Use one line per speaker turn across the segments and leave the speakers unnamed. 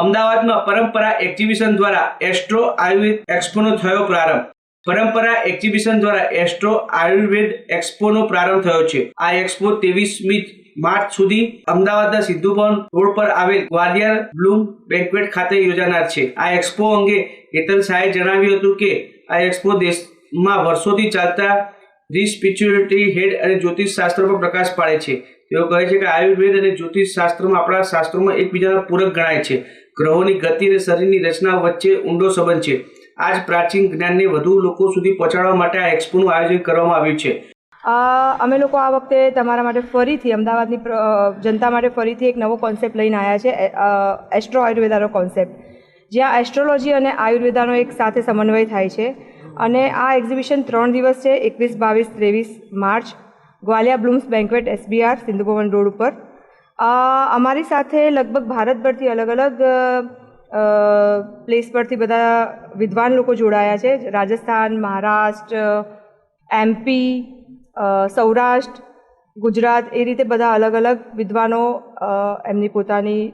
અમદાવાદમાં પરંપરા એક્ઝિબિશન દ્વારા એસ્ટ્રો આયુર્વેદ એક્સપોનો થયો પ્રારંભ. પરંપરા એક્ઝિબિશન દ્વારા એસ્ટ્રો આયુર્વેદ એક્સપોનો પ્રારંભ થયો છે. આ એક્સપો ત્રેવીસમી માર્ચ સુધી અમદાવાદના સિદ્ધુ ભવન રોડ પર આવેલ ગ્વાલિયર બ્લૂમ બેન્ક્વેટ ખાતે યોજાનાર છે. આ એક્સપો અંગે હેતલ શાહે જણાવ્યું હતું કે, આ એક્સપો દેશમાં વર્ષોથી ચાલતા રિસ્પિચ્યુઅલિટી હેડ અને જ્યોતિષ શાસ્ત્ર પર પ્રકાશ પાડે છે. તેઓ કહે છે કે આયુર્વેદ અને જ્યોતિષ શાસ્ત્રમાં આપણા શાસ્ત્રોમાં એકબીજાના પૂરક ગણાય છે. ગ્રહોની ગતિ અને શરીરની રચના વચ્ચે ઊંડો સંબંધ છે. આ જ પ્રાચીન જ્ઞાનને વધુ લોકો સુધી પહોંચાડવા માટે આ એક્સપોનું આયોજન કરવામાં આવ્યું છે.
અમે લોકો આ વખતે તમારા માટે ફરીથી, અમદાવાદની જનતા માટે ફરીથી એક નવો કોન્સેપ્ટ લઈને આવ્યા છે એસ્ટ્રો આયુર્વેદાનો કોન્સેપ્ટ જ્યાં એસ્ટ્રોલોજી અને આયુર્વેદાનો એક સાથે સમન્વય થાય છે. અને આ એક્ઝિબિશન ત્રણ દિવસ છે, એકવીસ, બાવીસ, ત્રેવીસ March. Gwalia blooms banquet SBR Sindhubhavan road ઉપર અમારી સાથે લગભગ ભારતભરથી અલગ અલગ પ્લેસ પરથી બધા વિદ્વાન લોકો જોડાયા છે રાજસ્થાન મહારાષ્ટ્ર એમપી સૌરાષ્ટ્ર ગુજરાત એ રીતે બધા અલગ અલગ વિદ્વાનો એમની પોતાની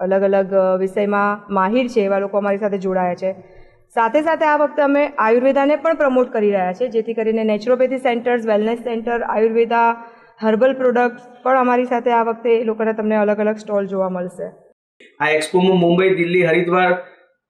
અલગ અલગ વિષયમાં માહિર છે એવા લોકો અમારી સાથે જોડાયા છે સાથે સાથે આ વખતે અમે આયુર્વેદાને પણ પ્રમોટ કરી રહ્યા છે જેથી કરીને naturopathy centres wellness centre Ayurveda herbal products પણ અમારી સાથે આ વખતે એ લોકોના તમને અલગ અલગ સ્ટોલ જોવા મળશે.
આ એક્સપોમાં મુંબઈ, દિલ્હી, હરિદ્વાર,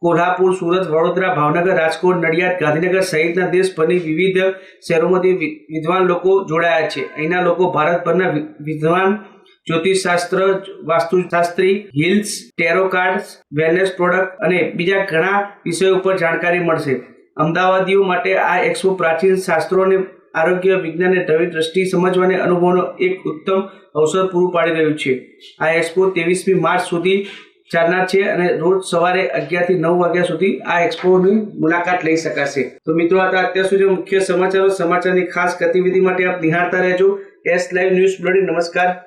કોલ્હાપુર, સુરત, વડોદરા, ભાવનગર, રાજકોટ, નડિયાદ, ગાંધીનગર સહિતના દેશભરની વિવિધ શહેરોમાંથી વિદ્વાન લોકો જોડાયા છે. અહીંના લોકો ભારતભરના વિદ્વાન જ્યોતિષશાસ્ત્ર, વાસ્તુશાસ્ત્રી, હિલ્સ, ટેરો કાર્ડ્સ, વેલનેસ પ્રોડક્ટ અને બીજા ઘણા વિષયો ઉપર જાણકારી મળશે. અમદાવાદીઓ માટે આ એક્સપો પ્રાચીન શાસ્ત્રો અને આરોગ્ય વિજ્ઞાનને નવી દ્રષ્ટિ સમજવાને અનુભવનો એક ઉત્તમ અવસર પૂરું પાડી રહ્યું છે. આ એક્સપો ત્રેવીસમી માર્ચ સુધી ચાલનાર છે અને રોજ સવારે અગિયારથી નવ વાગ્યા સુધી આ એક્સપોની મુલાકાત લઈ શકાશે. તો મિત્રો, આ અત્યાર સુધી મુખ્ય સમાચારો, સમાચારની ખાસ ગતિવિધિ માટે આપ નિહાળતા રહેજો. એસ લાઈવ ન્યૂઝ બ્લડી નમસ્કાર.